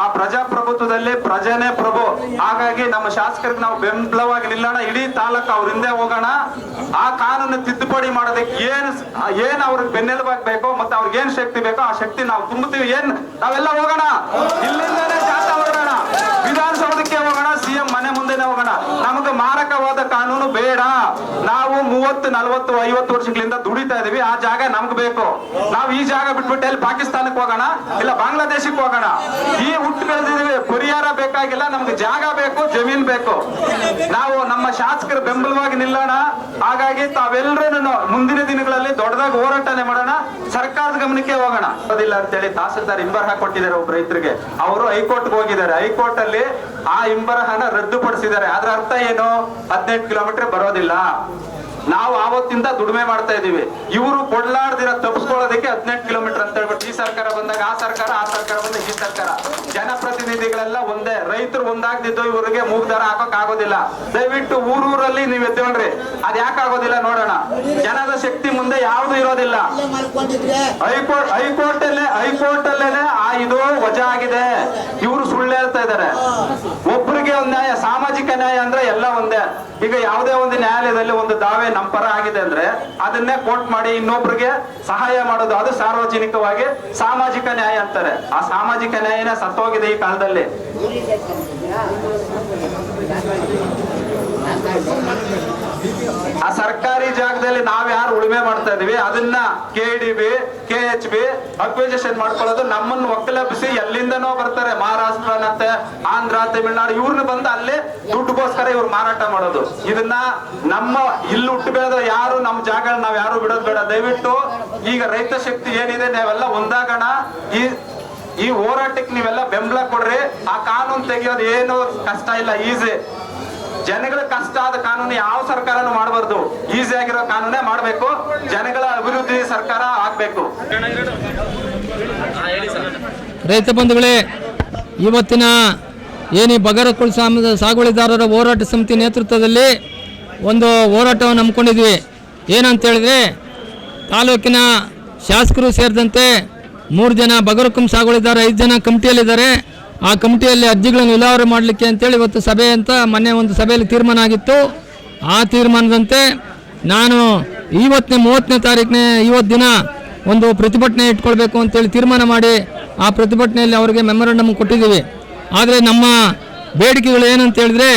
ಆ ಪ್ರಜಾಪ್ರಭುತ್ವದಲ್ಲಿ ಪ್ರಜೆನೇ ಪ್ರಭು. ಹಾಗಾಗಿ ನಮ್ಮ ಶಾಸಕರಿಗೆ ನಾವು ಬೆಂಬಲವಾಗಿ ನಿಲ್ಲೋಣ. ಇಡೀ ತಾಲೂಕು ಅವ್ರ ಹಿಂದೆ ಹೋಗೋಣ. ಆ ಕಾನೂನು ತಿದ್ದುಪಡಿ ಮಾಡೋದಕ್ಕೆ ಏನ್ ಏನ್ ಅವ್ರಿಗೆ ಬೆನ್ನೆಲುಬಾಗ್ ಬೇಕೋ ಮತ್ತೆ ಅವ್ರಿಗೆ ಏನ್ ಶಕ್ತಿ ಬೇಕೋ ಆ ಶಕ್ತಿ ನಾವು ತುಂಬುತ್ತೀವಿ. ಏನ್, ನಾವೆಲ್ಲ ಹೋಗೋಣ? ಇಲ್ಲಿಂದಾನೆ ಜಾಥಾ ಹೋಗೋಣ. ವಿಧಾನಸೌಧಕ್ಕೆ ಹೋಗೋಣ. ಸಿಎಂ ಮನೆ ಮುಂದೆನೆ ಹೋಗೋಣ. ನಮಗೆ ಮಾರಕವಾದ ಕಾನೂನು ಬೇಡ. ನಾವು ಮೂವತ್ತು, ನಲವತ್ತು, ಐವತ್ತು ವರ್ಷಗಳಿಂದ ದುಡಿತಾ ಇದೀವಿ. ಆ ಜಾಗ ನಮ್ಗೆ ಬೇಕು. ನಾವು ಈ ಜಾಗ ಬಿಟ್ಬಿಟ್ಟು ಎಲ್ಲಿ ಪಾಕಿಸ್ತಾನಕ್ಕೆ ಹೋಗೋಣ? ಇಲ್ಲ ಬಾಂಗ್ಲಾದೇಶಕ್ಕೆ ಹೋಗೋಣ? ಈ ಹುಟ್ಟು ಬೆಳೆದಿದ್ದೀವಿ ಪರಿಹಾರ ಬೇಕಾಗಿಲ್ಲ. ನಮ್ಗೆ ಜಾಗ ಬೇಕು, ಜಮೀನ್ ಬೇಕು. ನಾವು ನಮ್ಮ ಶಾಸಕರ ಬೆಂಬಲವಾಗಿ ನಿಲ್ಲೋಣ. ಹಾಗಾಗಿ ತಾವೆಲ್ಲರೂ ಮುಂದಿನ ದಿನಗಳಲ್ಲಿ ದೊಡ್ಡದಾಗಿ ಹೋರಾಟನೆ ಮಾಡೋಣ. ಸರ್ಕಾರದ ಗಮನಕ್ಕೆ ಹೋಗೋಣ. ಅದಿಲ್ಲ ಅಂತೇಳಿ ತಹಸೀಲ್ದಾರ್ ಇಂಬರಹ ಕೊಟ್ಟಿದ್ದಾರೆ ಒಬ್ಬ ರೈತರಿಗೆ. ಅವರು ಹೈಕೋರ್ಟ್ಗೆ ಹೋಗಿದ್ದಾರೆ. ಹೈಕೋರ್ಟ್ ಅಲ್ಲಿ ಆ ಇಂಬರಹನ ರದ್ದುಪಡಿಸಿದ್ದಾರೆ. ಅದರ ಅರ್ಥ ಏನು? ಹದಿನೆಂಟು ಕಿಲೋಮೀಟರ್ ಬರೋದಿಲ್ಲ. ನಾವು ಆವತ್ತಿಂದ ದುಡಿಮೆ ಮಾಡ್ತಾ ಇದೀವಿ ಇವರು ಕೊಡ್ಲಾಡ್ದಿರ ತಪ್ಪಿಸ್ಕೊಳ್ಳೋದಕ್ಕೆ ಹದಿನೆಂಟು ಕಿಲೋಮೀಟರ್ ಅಂತ ಹೇಳ್ಬಿಟ್ಟು ಈ ಸರ್ಕಾರ ಬಂದಾಗ ಆ ಸರ್ಕಾರ ಆ ಸರ್ಕಾರ ಬಂದಾಗ ಈ ಸರ್ಕಾರ. ಜನಪ್ರತಿನಿಧಿಗಳೆಲ್ಲ ಒಂದೇ. ರೈತರು ಒಂದಾಗ್ದಿದ್ದು ಇವರಿಗೆ ಮೂಗ್ದಾರ ಹಾಕೋಕ್ ಆಗೋದಿಲ್ಲ. ದಯವಿಟ್ಟು ಊರೂರಲ್ಲಿ ನೀವ್ ಎದ್ದೇಳ್ರಿ ಅದ್ ಯಾಕೆ ಆಗೋದಿಲ್ಲ ನೋಡೋಣ. ಜನದ ಶಕ್ತಿ ಮುಂದೆ ಯಾವ್ದು ಇರೋದಿಲ್ಲ. ಹೈಕೋರ್ಟ್ ಹೈಕೋರ್ಟ್ ಅಲ್ಲೇ ಹೈಕೋರ್ಟ್ ಅಲ್ಲೇನೆ ಆ ಇದು ವಜಾ ಆಗಿದೆ. ಇವರು ಸುಳ್ಳು ಹೇಳ್ತಾ ಇದ್ದಾರೆ. ಒಬ್ಬರಿಗೆ ಒಂದ್ ನ್ಯಾಯ ಸಾಮಾಜಿಕ ನ್ಯಾಯ ಅಂದ್ರೆ ಎಲ್ಲ ಒಂದೇ. ಈಗ ಯಾವುದೇ ಒಂದು ನ್ಯಾಯಾಲಯದಲ್ಲಿ ಒಂದು ದಾವೆ ನಮ್ಮ ಪರ ಆಗಿದೆ ಅಂದ್ರೆ ಅದನ್ನೇ ಕೋರ್ಟ್ ಮಾಡಿ ಇನ್ನೊಬ್ರಿಗೆ ಸಹಾಯ ಮಾಡೋದು, ಅದು ಸಾರ್ವಜನಿಕವಾಗಿ ಸಾಮಾಜಿಕ ನ್ಯಾಯ ಅಂತಾರೆ. ಆ ಸಾಮಾಜಿಕ ನ್ಯಾಯನೇ ಸತ್ತೋಗಿದೆ ಈ ಕಾಲದಲ್ಲಿ. ಆ ಸರ್ಕಾರಿ ಜಾಗದಲ್ಲಿ ನಾವ್ ಯಾರು ಉಳುಮೆ ಮಾಡ್ತಾ ಇದೀವಿ, ಅದನ್ನ K D B K H B acquisition ಮಾಡ್ಕೊಳ್ಳೋದು ನಮ್ಮನ್ನು ಒಕ್ಕಲಬ್ಬಿಸಿ ಎಲ್ಲಿಂದನೋ ಬರ್ತಾರೆ ಮಹಾರಾಷ್ಟ್ರನಂತೆ ಆಂಧ್ರ, ತಮಿಳ್ನಾಡು ಇವ್ರನ್ನ ಬಂದು ಅಲ್ಲಿ ದುಡ್ಡುಗೋಸ್ಕರ ಇವ್ರು ಮಾರಾಟ ಮಾಡೋದು. ಇದನ್ನ ನಮ್ಮ ಇಲ್ಲಿ ಹುಟ್ಟು ಯಾರು ನಮ್ಮ ಜಾಗ ನಾವ್ ಯಾರು ಬಿಡೋದು ಬೇಡ. ದಯವಿಟ್ಟು ಈಗ ರೈತ ಶಕ್ತಿ ಏನಿದೆ, ನಾವೆಲ್ಲ ಒಂದಾಗೋಣ ಈ ಈ ಹೋರಾಟಕ್ಕೆ ನೀವೆಲ್ಲ ಬೆಂಬಲ ಕೊಡ್ರಿ. ಆ ಕಾನೂನು ತೆಗಿಯೋದು ಏನು ಕಷ್ಟ ಇಲ್ಲ, ಈಸಿ. ಜನಗಳ ಕಷ್ಟ ಆದ ಕಾನೂನು ಯಾವ ಸರ್ಕಾರನು ಮಾಡಬಾರ್ದು. ಈಸಿ ಆಗಿರೋ ಕಾನೂನೇ ಮಾಡಬೇಕು. ಜನಗಳ ಅಭಿವೃದ್ಧಿ ಸರ್ಕಾರ ಆಗ್ಬೇಕು.
ರೈತ ಬಂಧುಗಳೇ, ಇವತ್ತಿನ ಏನಿ ಬಗರಕುಳ್ ಸಾಗುವಳಿದಾರರ ಹೋರಾಟ ಸಮಿತಿ ನೇತೃತ್ವದಲ್ಲಿ ಒಂದು ಹೋರಾಟವನ್ನು ಹಮ್ಮಿಕೊಂಡಿದ್ವಿ. ಏನಂತ ಹೇಳಿದ್ರೆ ತಾಲೂಕಿನ ಶಾಸಕರು ಸೇರಿದಂತೆ ಮೂರು ಜನ ಬಗರಕುಂ ಸಾಗುವಳಿದಾರ, ಐದು ಜನ ಕಮಿಟಿಯಲ್ಲಿದ್ದಾರೆ. ಆ ಕಮಿಟಿಯಲ್ಲಿ ಅರ್ಜಿಗಳನ್ನು ವಿಲೇವಾರಿ ಮಾಡಲಿಕ್ಕೆ ಅಂತೇಳಿ ಇವತ್ತು ಸಭೆ ಅಂತ ಮೊನ್ನೆ ಒಂದು ಸಭೆಯಲ್ಲಿ ತೀರ್ಮಾನ ಆಗಿತ್ತು. ಆ ತೀರ್ಮಾನದಂತೆ ನಾನು ಇವತ್ತನೇ ಮೂವತ್ತನೇ ತಾರೀಕನೇ ಇವತ್ತು ದಿನ ಒಂದು ಪ್ರತಿಭಟನೆ ಇಟ್ಕೊಳ್ಬೇಕು ಅಂತೇಳಿ ತೀರ್ಮಾನ ಮಾಡಿ ಆ ಪ್ರತಿಭಟನೆಯಲ್ಲಿ ಅವರಿಗೆ ಮೆಮೊರಂಡಮ್ ಕೊಟ್ಟಿದ್ದೀವಿ. ಆದರೆ ನಮ್ಮ ಬೇಡಿಕೆಗಳು ಏನಂತ ಹೇಳಿದ್ರೆ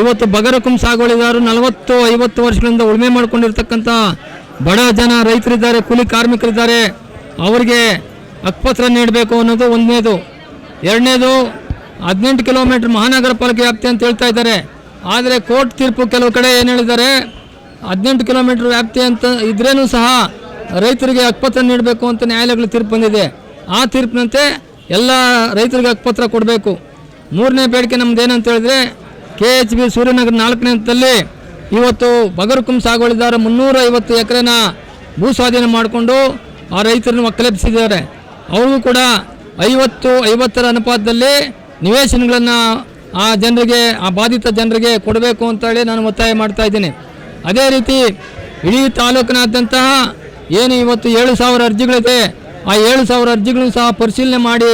ಇವತ್ತು ಬಗರಕುಂ ಸಾಗುವಳಿದಾರರು ನಲವತ್ತು ಐವತ್ತು ವರ್ಷಗಳಿಂದ ಉಳುಮೆ ಮಾಡಿಕೊಂಡಿರ್ತಕ್ಕಂಥ ಬಡ ಜನ ರೈತರಿದ್ದಾರೆ, ಕೂಲಿ ಕಾರ್ಮಿಕರಿದ್ದಾರೆ. ಅವರಿಗೆ ಅಕ್ಪತ್ರ ನೀಡಬೇಕು ಅನ್ನೋದು ಒಂದನೇದು. ಎರಡನೇದು ಹದಿನೆಂಟು ಕಿಲೋಮೀಟರ್ ಮಹಾನಗರ ಪಾಲಿಕೆ ವ್ಯಾಪ್ತಿ ಅಂತ ಹೇಳ್ತಾ ಇದ್ದಾರೆ. ಆದರೆ ಕೋರ್ಟ್ ತೀರ್ಪು ಕೆಲವು ಕಡೆ ಏನು ಹೇಳಿದ್ದಾರೆ? ಹದಿನೆಂಟು ಕಿಲೋಮೀಟರ್ ವ್ಯಾಪ್ತಿ ಅಂತ ಇದ್ರೇನು ಸಹ ರೈತರಿಗೆ ಹಕ್ಕುಪತ್ರ ನೀಡಬೇಕು ಅಂತ ನ್ಯಾಯಾಲಯಗಳು ತೀರ್ಪು ಬಂದಿದೆ. ಆ ತೀರ್ಪಿನಂತೆ ಎಲ್ಲ ರೈತರಿಗೆ ಹಕ್ಕುಪತ್ರ ಕೊಡಬೇಕು. ಮೂರನೇ ಬೇಡಿಕೆ ನಮ್ದು ಏನಂತ ಹೇಳಿದ್ರೆ ಕೆ ಎಚ್ ಬಿ ಸೂರ್ಯನಗರ ನಾಲ್ಕನೇ ಹಂತದಲ್ಲಿ ಇವತ್ತು ಬಗರ್ಕುಂ ಸಾಗುವಳಿದಾರ ಮುನ್ನೂರ ಐವತ್ತು ಎಕರೆನ ಭೂ ಸ್ವಾಧೀನ ಮಾಡಿಕೊಂಡು ಆ ರೈತರನ್ನು ಒಕ್ಕಲೆಬ್ಸಿದ್ದಾರೆ. ಅವ್ರಿಗೂ ಕೂಡ ಐವತ್ತು, ಐವತ್ತರ ಅನುಪಾತದಲ್ಲಿ ನಿವೇಶನಗಳನ್ನು ಆ ಜನರಿಗೆ, ಆ ಬಾಧಿತ ಜನರಿಗೆ ಕೊಡಬೇಕು ಅಂತೇಳಿ ನಾನು ಒತ್ತಾಯ ಮಾಡ್ತಾ ಇದ್ದೀನಿ. ಅದೇ ರೀತಿ ಇಡೀ ತಾಲೂಕಿನಾದ್ಯಂತಹ ಏನು ಇವತ್ತು ಏಳು ಸಾವಿರ ಅರ್ಜಿಗಳಿದೆ, ಆ ಏಳು ಸಾವಿರ ಅರ್ಜಿಗಳನ್ನು ಸಹ ಪರಿಶೀಲನೆ ಮಾಡಿ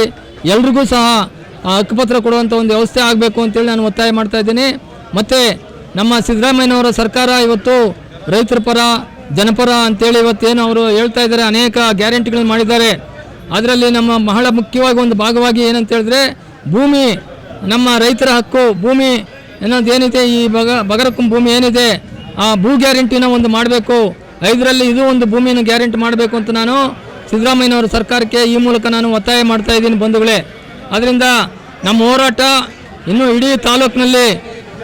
ಎಲ್ರಿಗೂ ಸಹ ಹಕ್ಕುಪತ್ರ ಕೊಡುವಂಥ ಒಂದು ವ್ಯವಸ್ಥೆ ಆಗಬೇಕು ಅಂತೇಳಿ ನಾನು ಒತ್ತಾಯ ಮಾಡ್ತಾ ಇದ್ದೀನಿ. ಮತ್ತು ನಮ್ಮ ಸಿದ್ದರಾಮಯ್ಯನವರ ಸರ್ಕಾರ ಇವತ್ತು ರೈತರ ಪರ ಜನಪರ ಅಂತೇಳಿ ಇವತ್ತೇನು ಅವರು ಹೇಳ್ತಾ ಇದ್ದಾರೆ, ಅನೇಕ ಗ್ಯಾರಂಟಿಗಳನ್ನು ಮಾಡಿದ್ದಾರೆ. ಅದರಲ್ಲಿ ನಮ್ಮ ಬಹಳ ಮುಖ್ಯವಾಗಿ ಒಂದು ಭಾಗವಾಗಿ ಏನಂತ ಹೇಳಿದ್ರೆ ಭೂಮಿ, ನಮ್ಮ ರೈತರ ಹಕ್ಕು, ಭೂಮಿ ಅನ್ನೋದು ಏನಿದೆ, ಈ ಬಗ ಬಗರಕ್ಕಂ ಭೂಮಿ ಏನಿದೆ, ಆ ಭೂ ಗ್ಯಾರಂಟಿನ ಒಂದು ಮಾಡಬೇಕು. ಐದರಲ್ಲಿ ಇದು ಒಂದು ಭೂಮಿಯನ್ನು ಗ್ಯಾರಂಟಿ ಮಾಡಬೇಕು ಅಂತ ನಾನು ಸಿದ್ದರಾಮಯ್ಯನವರ ಸರ್ಕಾರಕ್ಕೆ ಈ ಮೂಲಕ ನಾನು ಒತ್ತಾಯ ಮಾಡ್ತಾ ಇದ್ದೀನಿ ಬಂಧುಗಳೇ. ಅದರಿಂದ ನಮ್ಮ ಹೋರಾಟ ಇನ್ನು ಇಡೀ ತಾಲೂಕಿನಲ್ಲಿ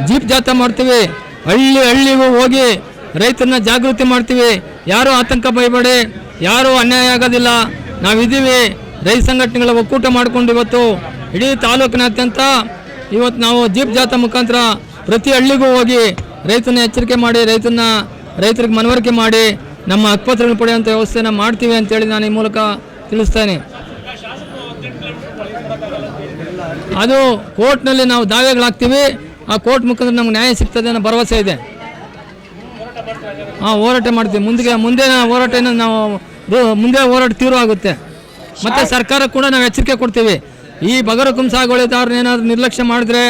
ಜೀಪ್ ಜಾಥಾ ಮಾಡ್ತೀವಿ. ಹಳ್ಳಿ ಹಳ್ಳಿಗೂ ಹೋಗಿ ರೈತರನ್ನ ಜಾಗೃತಿ ಮಾಡ್ತೀವಿ. ಯಾರೂ ಆತಂಕ ಭಯಬೇಡಿ ಯಾರೂ ಅನ್ಯಾಯ ಆಗೋದಿಲ್ಲ. ನಾವಿದ್ದೀವಿ. ರೈತ ಸಂಘಟನೆಗಳ ಒಕ್ಕೂಟ ಮಾಡಿಕೊಂಡು ಇವತ್ತು ಇಡೀ ತಾಲೂಕಿನಾದ್ಯಂತ ಇವತ್ತು ನಾವು ಜೀಪ್ ಜಾಥಾ ಮುಖಾಂತರ ಪ್ರತಿ ಹಳ್ಳಿಗೂ ಹೋಗಿ ರೈತನ ಎಚ್ಚರಿಕೆ ಮಾಡಿ, ರೈತನ, ರೈತರಿಗೆ ಮನವರಿಕೆ ಮಾಡಿ ನಮ್ಮ ಹಕ್ಕುಪತ್ರಗಳನ್ನು ಪಡೆಯುವಂಥ ವ್ಯವಸ್ಥೆನ ಮಾಡ್ತೀವಿ ಅಂತೇಳಿ ನಾನು ಈ ಮೂಲಕ ತಿಳಿಸ್ತೇನೆ. ಅದು ಕೋರ್ಟ್ನಲ್ಲಿ ನಾವು ದಾವೆಗಳಾಗ್ತೀವಿ. ಆ ಕೋರ್ಟ್ ಮುಖಾಂತರ ನಮ್ಗೆ ನ್ಯಾಯ ಸಿಗ್ತದೆ ಅನ್ನೋ ಭರವಸೆ ಇದೆ. ಹಾಂ ಹೋರಾಟ ಮಾಡ್ತೀವಿ. ಮುಂದೆ ಮುಂದಿನ ಹೋರಾಟ ನಾವು ಮುಂದೆ ಹೋರಾಟ ತೀವ್ರ ಆಗುತ್ತೆ. ಮತ್ತು ಸರ್ಕಾರ ಕೂಡ ನಾವು ಎಚ್ಚರಿಕೆ ಕೊಡ್ತೀವಿ. ಈ ಬಗರ ಕುಂಸಾಗೊಳಿದವ್ರನ್ನ ಏನಾದರೂ ನಿರ್ಲಕ್ಷ್ಯ ಮಾಡಿದ್ರೆ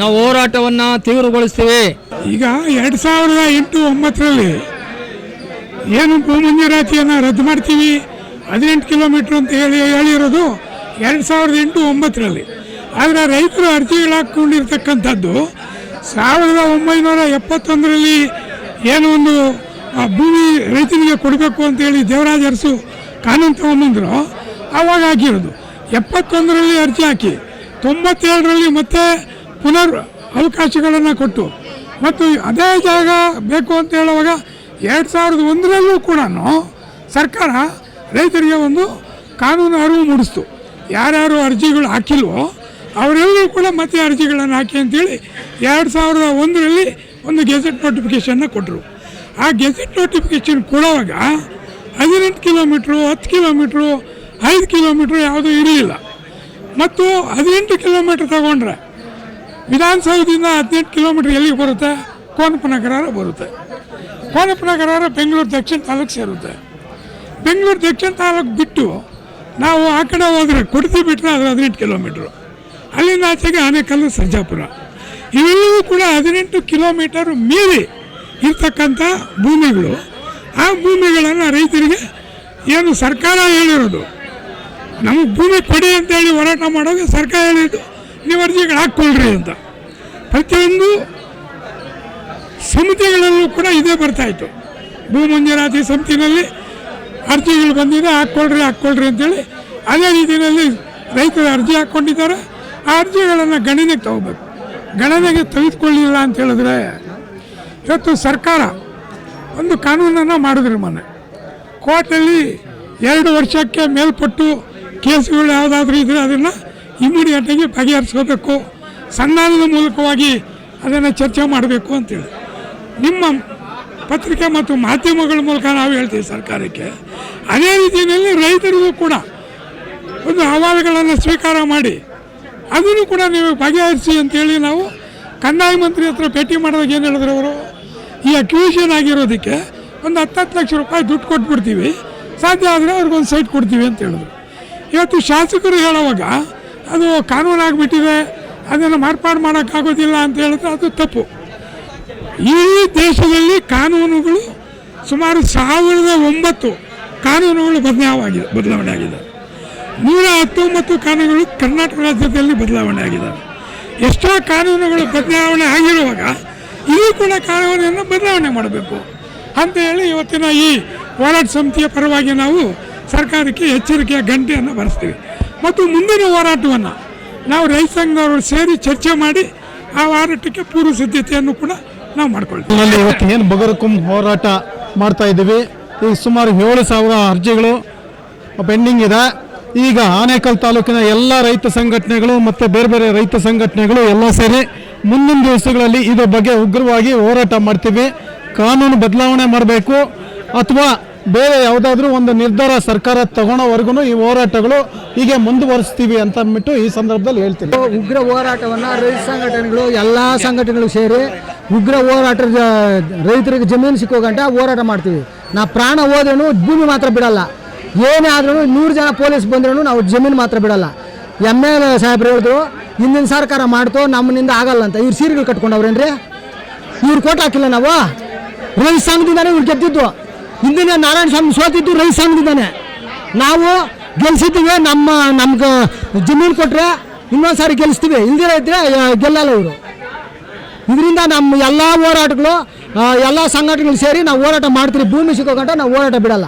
ನಾವು ಹೋರಾಟವನ್ನು ತೀವ್ರಗೊಳಿಸ್ತೀವಿ.
ಈಗ ಎರಡು ಸಾವಿರದ ಎಂಟು ಒಂಬತ್ತರಲ್ಲಿ ಏನು ಭೂಮಂಜೂರಾತಿಯನ್ನು ರದ್ದು ಮಾಡ್ತೀವಿ, ಹದಿನೆಂಟು ಕಿಲೋಮೀಟ್ರ್ ಅಂತ ಹೇಳಿ ಹೇಳಿರೋದು ಎರಡು ಸಾವಿರದ ಎಂಟು ಒಂಬತ್ತರಲ್ಲಿ. ಆದರೆ ರೈತರು ಅರ್ಜಿಗಳು ಹಾಕ್ಕೊಂಡಿರ್ತಕ್ಕಂಥದ್ದು ಸಾವಿರದ ಒಂಬೈನೂರ ಎಪ್ಪತ್ತೊಂದರಲ್ಲಿ ಏನೋ ಒಂದು ಆ ಭೂಮಿ ರೈತನಿಗೆ ಕೊಡಬೇಕು ಅಂತೇಳಿ ದೇವರಾಜ ಅರಸು ಕಾನೂನು ತಗೊಂಬಂದ್ರು ಆವಾಗ ಹಾಕಿರೋದು. ಎಪ್ಪತ್ತೊಂದರಲ್ಲಿ ಅರ್ಜಿ ಹಾಕಿ ತೊಂಬತ್ತೇಳರಲ್ಲಿ ಮತ್ತೆ ಪುನರ್ ಅವಕಾಶಗಳನ್ನು ಕೊಟ್ಟು. ಮತ್ತು ಅದೇ ಜಾಗ ಬೇಕು ಅಂತ ಹೇಳುವಾಗ ಎರಡು ಸಾವಿರದ ಒಂದರಲ್ಲೂ ಕೂಡ ಸರ್ಕಾರ ರೈತರಿಗೆ ಒಂದು ಕಾನೂನು ಅರಿವು ಮೂಡಿಸ್ತು. ಯಾರ್ಯಾರು ಅರ್ಜಿಗಳು ಹಾಕಿಲ್ವೋ ಅವರೆಲ್ಲರೂ ಕೂಡ ಮತ್ತೆ ಅರ್ಜಿಗಳನ್ನು ಹಾಕಿ ಅಂತೇಳಿ ಎರಡು ಸಾವಿರದ ಒಂದರಲ್ಲಿ ಒಂದು ಗೆಜೆಟ್ ನೋಟಿಫಿಕೇಷನ್ನ ಕೊಟ್ಟರು ಆ ಗೆಜೆಟ್ ನೋಟಿಫಿಕೇಶನ್ ಕೊಡುವಾಗ ಹದಿನೆಂಟು ಕಿಲೋಮೀಟ್ರು ಹತ್ತು ಕಿಲೋಮೀಟ್ರು ಐದು ಕಿಲೋಮೀಟ್ರು ಯಾವುದೂ ಇರಲಿಲ್ಲ. ಮತ್ತು ಹದಿನೆಂಟು ಕಿಲೋಮೀಟ್ರ್ ತಗೊಂಡ್ರೆ ವಿಧಾನಸೌಧದಿಂದ ಹದಿನೆಂಟು ಕಿಲೋಮೀಟ್ರ್ ಎಲ್ಲಿಗೆ ಬರುತ್ತೆ? ಕೋನಪ್ಪನಗರ ಬರುತ್ತೆ. ಕೋನಪ್ಪನಗರ ಬೆಂಗಳೂರು ದಕ್ಷಿಣ ತಾಲೂಕು ಸೇರುತ್ತೆ. ಬೆಂಗಳೂರು ದಕ್ಷಿಣ ತಾಲೂಕು ಬಿಟ್ಟು ನಾವು ಆ ಕಡೆ ಹೋದರೆ ಕೊಡ್ತಿ ಬಿಟ್ಟರೆ ಅದು ಹದಿನೆಂಟು ಕಿಲೋಮೀಟ್ರು ಅಲ್ಲಿಂದ ಆಚೆಗೆ ಆನೆಕಲ್ಲು, ಸರ್ಜಾಪುರ. ಇವೆಲ್ಲವೂ ಕೂಡ ಹದಿನೆಂಟು ಕಿಲೋಮೀಟರ್ ಮೀರಿ ಇರ್ತಕ್ಕಂಥ ಭೂಮಿಗಳು. ಆ ಭೂಮಿಗಳನ್ನು ರೈತರಿಗೆ ಏನು ಸರ್ಕಾರ ಹೇಳಿರೋದು. ನಮಗೆ ಭೂಮಿ ಕೊಡಿ ಅಂತೇಳಿ ಹೋರಾಟ ಮಾಡೋದು ಸರ್ಕಾರ ಹೇಳಿದ್ದು. ನೀವು ಅರ್ಜಿಗಳು ಹಾಕ್ಕೊಳ್ರಿ ಅಂತ. ಪ್ರತಿಯೊಂದು ಸಮಿತಿಗಳಲ್ಲೂ ಕೂಡ ಇದೇ ಬರ್ತಾಯಿತ್ತು ಭೂ ಮಂಜೂರಾತಿ ಸಮಿತಿನಲ್ಲಿ ಅರ್ಜಿಗಳು ಬಂದಿದೆ, ಹಾಕ್ಕೊಳ್ರಿ ಹಾಕ್ಕೊಳ್ರಿ ಅಂತೇಳಿ ಅದೇ ರೀತಿಯಲ್ಲಿ ರೈತರು ಅರ್ಜಿ ಹಾಕ್ಕೊಂಡಿದ್ದಾರೆ. ಆ ಅರ್ಜಿಗಳನ್ನು ಗಣನೆಗೆ ತಗೋಬೇಕು. ಗಣನೆಗೆ ತೆಗೆದುಕೊಳ್ಳಿಲ್ಲ ಅಂತ ಹೇಳಿದ್ರೆ ಇವತ್ತು ಸರ್ಕಾರ ಒಂದು ಕಾನೂನನ್ನು ಮಾಡಿದ್ರು ಮೊನ್ನೆ. ಕೋರ್ಟಲ್ಲಿ ಎರಡು ವರ್ಷಕ್ಕೆ ಮೇಲ್ಪಟ್ಟು ಕೇಸುಗಳು ಯಾವುದಾದ್ರೂ ಇದ್ದರೆ ಅದನ್ನು ಇಮಿಡಿಯೇಟಾಗಿ ಬಗೆಹರಿಸ್ಕೋಬೇಕು. ಸಂಧಾನದ ಮೂಲಕವಾಗಿ ಅದನ್ನು ಚರ್ಚೆ ಮಾಡಬೇಕು ಅಂತೇಳಿ. ನಿಮ್ಮ ಪತ್ರಿಕೆ ಮತ್ತು ಮಾಧ್ಯಮಗಳ ಮೂಲಕ ನಾವು ಹೇಳ್ತೀವಿ ಸರ್ಕಾರಕ್ಕೆ. ಅದೇ ರೀತಿಯಲ್ಲಿ ರೈತರಿಗೂ ಕೂಡ ಒಂದು ಅಹವಾಲುಗಳನ್ನು ಸ್ವೀಕಾರ ಮಾಡಿ, ಅದನ್ನು ಕೂಡ ನೀವು ಬಗೆಹರಿಸಿ ಅಂತೇಳಿ ನಾವು ಕಂದಾಯ ಮಂತ್ರಿ ಹತ್ರ ಭೇಟಿ ಮಾಡಿದಾಗ ಏನು ಹೇಳಿದ್ರು ಅವರು? ಈ ಅಕ್ವಿಷನ್ ಆಗಿರೋದಕ್ಕೆ ಒಂದು ಹತ್ತತ್ತು ಲಕ್ಷ ರೂಪಾಯಿ ದುಡ್ಡು ಕೊಟ್ಬಿಡ್ತೀವಿ. ಸಾಧ್ಯ ಆದರೆ ಅವ್ರಿಗೊಂದು ಸೈಟ್ ಕೊಡ್ತೀವಿ ಅಂತ ಹೇಳಿದ್ರು. ಇವತ್ತು ಶಾಸಕರು ಹೇಳುವಾಗ ಅದು ಕಾನೂನು ಆಗಿಬಿಟ್ಟಿದೆ ಅದನ್ನು ಮಾರ್ಪಾಡು ಮಾಡೋಕ್ಕಾಗೋದಿಲ್ಲ ಅಂತ ಹೇಳಿದ್ರೆ ಅದು ತಪ್ಪು. ಈ ದೇಶದಲ್ಲಿ ಕಾನೂನುಗಳು ಸುಮಾರು ಸಾವಿರದ ಒಂಬತ್ತು ಕಾನೂನುಗಳು ಬದಲಾವಾಗಿದೆ ಬದಲಾವಣೆ ಆಗಿದೆ ನೂರ ಹತ್ತೊಂಬತ್ತು ಕಾನೂನುಗಳು ಕರ್ನಾಟಕ ರಾಜ್ಯದಲ್ಲಿ ಬದಲಾವಣೆ ಆಗಿದೆ ಎಷ್ಟೋ ಕಾನೂನುಗಳು ಬದಲಾವಣೆ ಆಗಿರುವಾಗ ಇದು ಕೂಡ ಕಾನೂನನ್ನು ಬದಲಾವಣೆ ಮಾಡಬೇಕು ಅಂತ ಹೇಳಿ ಇವತ್ತಿನ ಈ ಹೋರಾಟ ಸಮಿತಿಯ ಪರವಾಗಿ ನಾವು ಸರ್ಕಾರಕ್ಕೆ ಎಚ್ಚರಿಕೆಯ ಗಂಟೆಯನ್ನು ಬರೆಸ್ತೀವಿ. ಮತ್ತು ಮುಂದಿನ ಹೋರಾಟವನ್ನು ನಾವು ರೈತ ಸಂಘದವರು ಸೇರಿ ಚರ್ಚೆ ಮಾಡಿ ಆ ಹೋರಾಟಕ್ಕೆ ಪೂರ್ವ ಸಿದ್ಧತೆಯನ್ನು ಕೂಡ ನಾವು ಮಾಡ್ಕೊಳ್ತೀವಿ.
ಇವತ್ತು ಏನು ಬಗರಕುಂ ಹೋರಾಟ ಮಾಡ್ತಾ ಇದ್ದೀವಿ. ಈಗ ಸುಮಾರು ಏಳು ಸಾವಿರ ಅರ್ಜಿಗಳು ಪೆಂಡಿಂಗ್ ಇದೆ. ಈಗ ಆನೇಕಲ್ ತಾಲೂಕಿನ ಎಲ್ಲ ರೈತ ಸಂಘಟನೆಗಳು ಮತ್ತು ಬೇರೆ ಬೇರೆ ರೈತ ಸಂಘಟನೆಗಳು ಎಲ್ಲ ಸೇರಿ ಮುಂದಿನ ದಿವಸಗಳಲ್ಲಿ ಇದರ ಬಗ್ಗೆ ಉಗ್ರವಾಗಿ ಹೋರಾಟ ಮಾಡ್ತೀವಿ. ಕಾನೂನು ಬದಲಾವಣೆ ಮಾಡಬೇಕು. ಅಥವಾ ಬೇರೆ ಯಾವುದಾದ್ರೂ ಒಂದು ನಿರ್ಧಾರ ಸರ್ಕಾರ ತಗೊಳ್ಳೋವರೆಗೂ ಈ ಹೋರಾಟಗಳು ಹೀಗೆ ಮುಂದುವರಿಸ್ತೀವಿ ಅಂತ ಅಂದ್ಬಿಟ್ಟು ಈ ಸಂದರ್ಭದಲ್ಲಿ ಹೇಳ್ತೀನಿ.
ಉಗ್ರ ಹೋರಾಟವನ್ನು ರೈತ ಸಂಘಟನೆಗಳು, ಎಲ್ಲ ಸಂಘಟನೆಗಳು ಸೇರಿ ಉಗ್ರ ಹೋರಾಟ ರೈತರಿಗೆ ಜಮೀನು ಸಿಕ್ಕೋ ಗಂಟ ಹೋರಾಟ ಮಾಡ್ತೀವಿ. ನಾ ಪ್ರಾಣ ಹೋದ್ರೂ ಭೂಮಿ ಮಾತ್ರ ಬಿಡಲ್ಲ. ಏನೇ ಆದ್ರೂ ನೂರು ಜನ ಪೊಲೀಸ್ ಬಂದ್ರೂ ನಾವು ಜಮೀನು ಮಾತ್ರ ಬಿಡಲ್ಲ. ಎಂ ಎಲ್ ಸಾಹೇಬ್ರು ಹೇಳಿದ್ರು ಹಿಂದಿನ ಸರ್ಕಾರ ಮಾಡ್ತೋ ನಮ್ಮನಿಂದ ಆಗಲ್ಲ ಅಂತ. ಇವ್ರು ಸೀರೆಗಳು ಕಟ್ಕೊಂಡವ್ರೇನ್ರಿ? ಇವ್ರು ಕೋಟ್ ಹಾಕಿಲ್ಲ ನಾವು? ರೈತ ಸಂಘದಿಂದಾನೆ ಇವ್ರು ಗೆದ್ದಿದ್ದು. ಹಿಂದಿನ ನಾರಾಯಣ ಸ್ವಾಮಿ ಸೋತಿದ್ದು ರೈತ ಸಂಘದಿಂದಾನೆ ನಾವು ಗೆಲ್ಸಿದ್ದೀವಿ, ನಮ್ಮ, ನಮ್ಗೆ ಜಮೀನು ಕೊಟ್ಟರೆ ಇನ್ನೊಂದು ಸಾರಿ ಗೆಲ್ಲಿಸ್ತೀವಿ ಇಲ್ದಿರ ಗೆಲ್ಲಲ್ಲ ಇವರು. ಇದರಿಂದ ನಮ್ಮ ಎಲ್ಲ ಹೋರಾಟಗಳು ಎಲ್ಲ ಸಂಘಟನೆಗಳು ಸೇರಿ ನಾವು ಹೋರಾಟ ಮಾಡ್ತೀವಿ ಭೂಮಿ ಸಿಕ್ಕೋ ಗಂಟ ನಾವು ಹೋರಾಟ ಬಿಡಲ್ಲ.